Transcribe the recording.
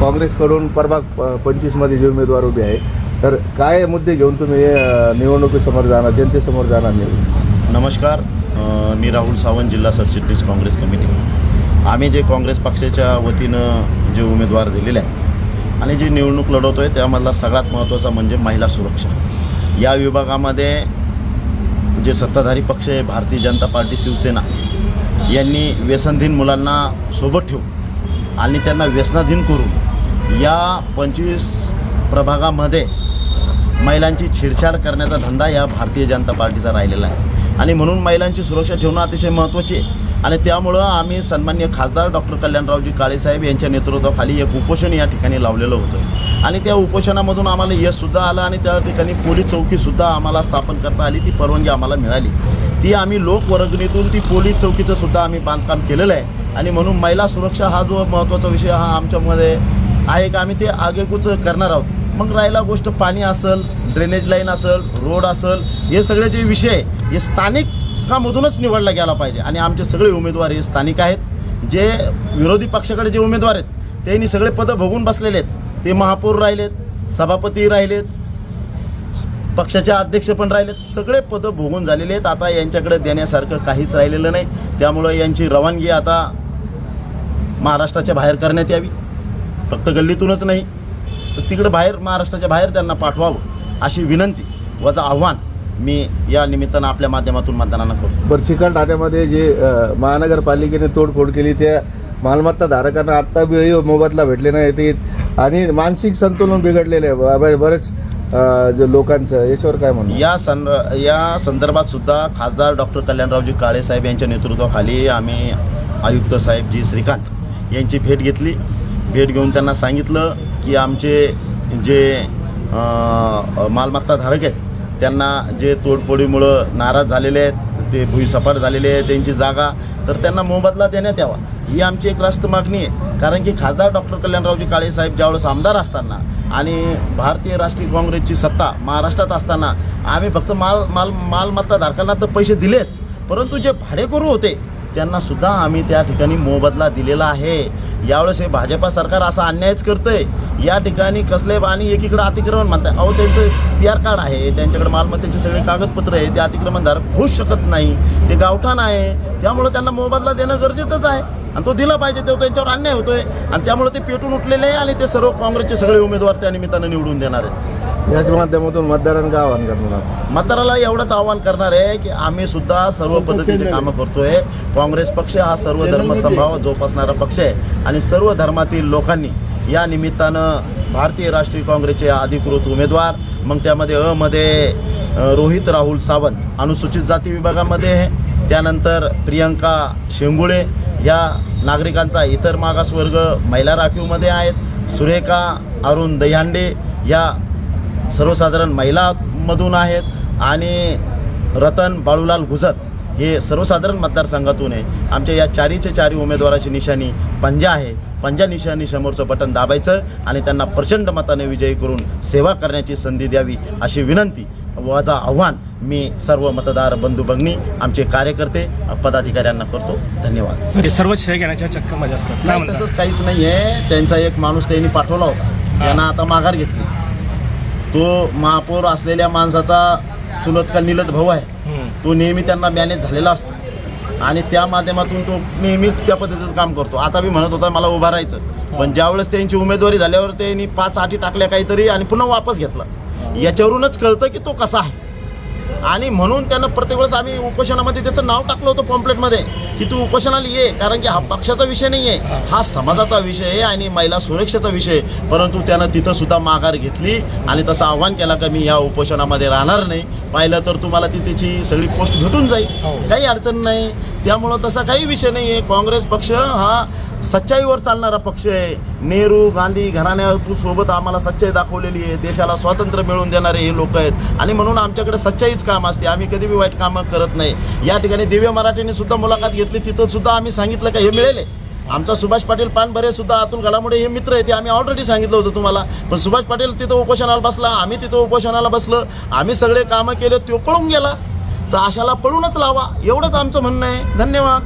काँग्रेसकडून प्रभाग पंचवीसमध्ये जे उमेदवार उभे आहे तर काय मुद्दे घेऊन तुम्ही निवडणुकीसमोर जाणार जनतेसमोर जाणार नाही नमस्कार मी राहुल सावंत जिल्हा सरचिटणीस काँग्रेस कमिटी. आम्ही जे काँग्रेस पक्षाच्या वतीनं जे उमेदवार दिलेले आहे आणि जी निवडणूक लढवतो आहे त्यामधला सगळ्यात महत्त्वाचा म्हणजे महिला सुरक्षा. या विभागामध्ये जे सत्ताधारी पक्ष आहे भारतीय जनता पार्टी शिवसेना यांनी व्यसनधीन मुलांना सोबत ठेवून आणि त्यांना व्यसनाधीन करून या पंचवीस प्रभागामध्ये महिलांची छेडछाड करण्याचा धंदा या भारतीय जनता पार्टीचा राहिलेला आहे. आणि म्हणून महिलांची सुरक्षा ठेवणं अतिशय महत्त्वाची आहे. आणि त्यामुळं आम्ही सन्मान्य खासदार डॉक्टर कल्याणरावजी काळेसाहेब यांच्या नेतृत्वाखाली एक उपोषण या ठिकाणी लावलेलं होतं. आणि त्या उपोषणामधून आम्हाला यशसुद्धा आलं आणि त्या ठिकाणी पोलीस चौकीसुद्धा आम्हाला स्थापन करता आली. ती परवानगी आम्हाला मिळाली. ती आम्ही लोकवर्गणीतून ती पोलीस चौकीचं सुद्धा आम्ही बांधकाम केलेलं आहे. आणि म्हणून महिला सुरक्षा हा जो महत्त्वाचा विषय हा आमच्यामध्ये आहे का आम्ही ते आगेकूच करणार आहोत. मग राहिला गोष्ट पाणी असेल ड्रेनेज लाईन असेल रोड असेल हे सगळे जे विषय हे स्थानिक हक्कामधूनच निवडला गेला पाहिजे. आणि आमचे सगळे उमेदवार हे स्थानिक आहेत. जे विरोधी पक्षाकडे जे उमेदवार आहेत त्यांनी सगळे पदं भोगून बसलेले आहेत. ते महापौर राहिलेत सभापती राहिलेत पक्षाचे अध्यक्ष पण राहिलेत. सगळे पदं भोगून झालेले आहेत. आता यांच्याकडे देण्यासारखं काहीच राहिलेलं नाही. त्यामुळं यांची रवानगी आता महाराष्ट्राच्या बाहेर करण्यात यावी. फक्त गल्लीतूनच नाही तर तिकडं बाहेर महाराष्ट्राच्या बाहेर त्यांना पाठवावं अशी विनंती. वजा आव्हान. मी या निमित्तानं आपल्या माध्यमातून मतदारांना करतो बरं चिकन ठाण्यामध्ये जे अ, महानगरपालिकेने तोडफोड केली त्या मालमत्ता धारकांना आत्ता बी मोबदला भेटले नाही ते. आणि मानसिक संतुलन बिघडलेलं आहे. ब- बरेच अ, जे लोकांचं याच्यावर काय म्हणणं या सं या संदर्भात सुद्धा खासदार डॉक्टर कल्याणरावजी काळेसाहेब यांच्या नेतृत्वाखाली आम्ही आयुक्त साहेब जी. श्रीकांत यांची भेट घेतली. भेट घेऊन त्यांना सांगितलं की आमचे जे अं, मालमत्ता धारक आहेत त्यांना जे तोडफोडीमुळं नाराज झालेले आहेत ते भुईसपाट झालेले आहे त्यांची जागा तर त्यांना मोबदला देण्यात यावा. ही आमची एक रास्त मागणी आहे. कारण की खासदार डॉक्टर कल्याणरावजी काळेसाहेब ज्यावेळेस आमदार असताना आणि भारतीय राष्ट्रीय काँग्रेसची सत्ता महाराष्ट्रात असताना आम्ही फक्त माल माल मालमत्ता धारकांना तर पैसे दिलेच परंतु जे भाडेकरू होते त्यांना सुद्धा आम्ही त्या ठिकाणी मोबदला दिलेला आहे. यावेळेस हे भाजपा सरकार असा अन्यायच करतंय. या ठिकाणी कसले आणि एकीकडे अतिक्रमण म्हणताय अहो त्यांचं पी आर कार्ड आहे. त्यांच्याकडे मालमत्तेचे सगळे कागदपत्र आहे ते अतिक्रमणधारक होऊच शकत नाही. ते गावठाण आहे. त्यामुळं त्यांना मोबदला देणं गरजेचंच आहे. आणि तो दिला पाहिजे. तो त्यांच्यावर अन्याय होतोय. आणि त्यामुळे ते पेटून उठलेले आहे आणि ते सर्व काँग्रेसचे सगळे उमेदवार त्या निमित्तानं निवडून देणार आहेत. याच माध्यमातून मतदारांना आवाहन करणार मतदाराला एवढंच आव्हान करणार आहे की आम्ही सुद्धा सर्व पद्धतीचे कामं करतोय. काँग्रेस पक्ष हा सर्व धर्म संभाव जोपासणारा पक्ष आहे. आणि सर्व धर्मातील लोकांनी या निमित्तानं भारतीय राष्ट्रीय काँग्रेसचे अधिकृत उमेदवार मग त्यामध्ये अ मध्ये रोहित राहुल सावंत अनुसूचित जाती विभागामध्ये आहे. त्यानंतर प्रियंका शेंगुळे या नागरिकांचा इतर मागासवर्ग महिला राखीवमध्ये आहेत. सुरेखा अरुण दह्यांडे या सर्वसाधारण महिलामधून आहेत आणि रतन बाळूलाल गुजर हे सर्वसाधारण मतदारसंघातून आहे. आमच्या या चारीचे चारी उमेदवाराची निशाणी पंजा आहे. पंजा निशाणी समोरचं बटन दाबायचं आणि त्यांना प्रचंड मताने विजयी करून सेवा करण्याची संधी द्यावी अशी विनंती वजा आव्हान मी सर्व मतदार बंधू भगिनी आमचे कार्यकर्ते पदाधिकाऱ्यांना करतो. धन्यवाद. सर्व श्रेय घेण्याच्या चक्करमध्ये असतात. तसंच काहीच नाही आहे त्यांचा एक माणूस त्यांनी पाठवला होता. त्यांना आता माघार घेतली. तो महापौर असलेल्या माणसाचा चुलत का निलत भाऊ आहे. तो नेहमी त्यांना मॅनेज झालेला असतो. आणि त्या माध्यमातून तो नेहमीच त्या पद्धतीचं काम करतो. आता बी म्हणत होता मला उभा राहायचं. पण ज्यावेळेस त्यांची उमेदवारी झाल्यावर त्यांनी पाच आठी टाकल्या काहीतरी आणि पुन्हा वापस घेतला. याच्यावरूनच कळतं की तो कसा आहे. आणि म्हणून त्यानं प्रत्येक वेळेस आम्ही उपोषणामध्ये त्याचं नाव टाकलं होतं पॉम्पलेटमध्ये की तू उपोषणाला ये कारण की हा पक्षाचा विषय नाही आहे हा समाजाचा विषय आहे आणि महिला सुरक्षेचा विषय आहे. परंतु त्यानं तिथं सुद्धा माघार घेतली आणि तसं आव्हान केला का मी या उपोषणामध्ये राहणार नाही. पाहिलं तर तुम्हाला ती त्याची सगळी पोस्ट भेटून जाईल. हो. काही अडचण नाही. त्यामुळं तसा काही विषय नाही आहे काँग्रेस पक्ष हा सच्चाईवर चालणारा पक्ष आहे. नेहरू गांधी घराण्यासोबत आम्हाला सच्चाई दाखवलेली आहे. देशाला स्वातंत्र्य मिळवून देणारे हे लोक आहेत. आणि म्हणून आमच्याकडे सच्चाईच काम असते. आम्ही कधी बी वाईट कामं करत नाही. या ठिकाणी दिव्य मराठीने सुद्धा मुलाखत घेतली. तिथं सुद्धा आम्ही सांगितलं का हे मिळेल आहे. आमचा सुभाष पाटील पानभरे सुद्धा अतुल घालामुळे हे मित्र आहे ते आम्ही ऑलरेडी सांगितलं होतं तुम्हाला. पण सुभाष पाटील तिथं उपोषणाला बसला. आम्ही तिथं उपोषणाला बसलं. आम्ही सगळे कामं केले. तो पळून गेला. तर अशाला पळूनच लावा. एवढंच आमचं म्हणणं आहे. धन्यवाद.